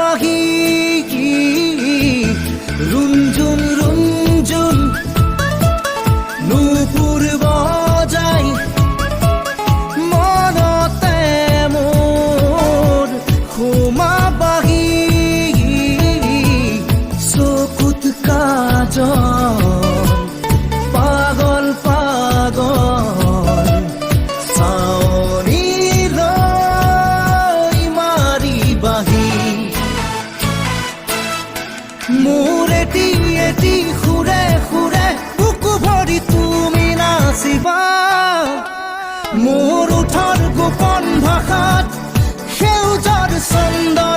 পাখি রুমঝুম রুম মোৰ উঠৰ গোপন ভাষাত সেউজৰ চন্দ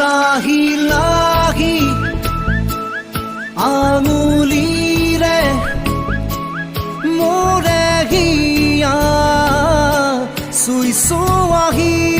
লাহি লাহি আঙুলিরে মোরে গিয়া চুইছো আহি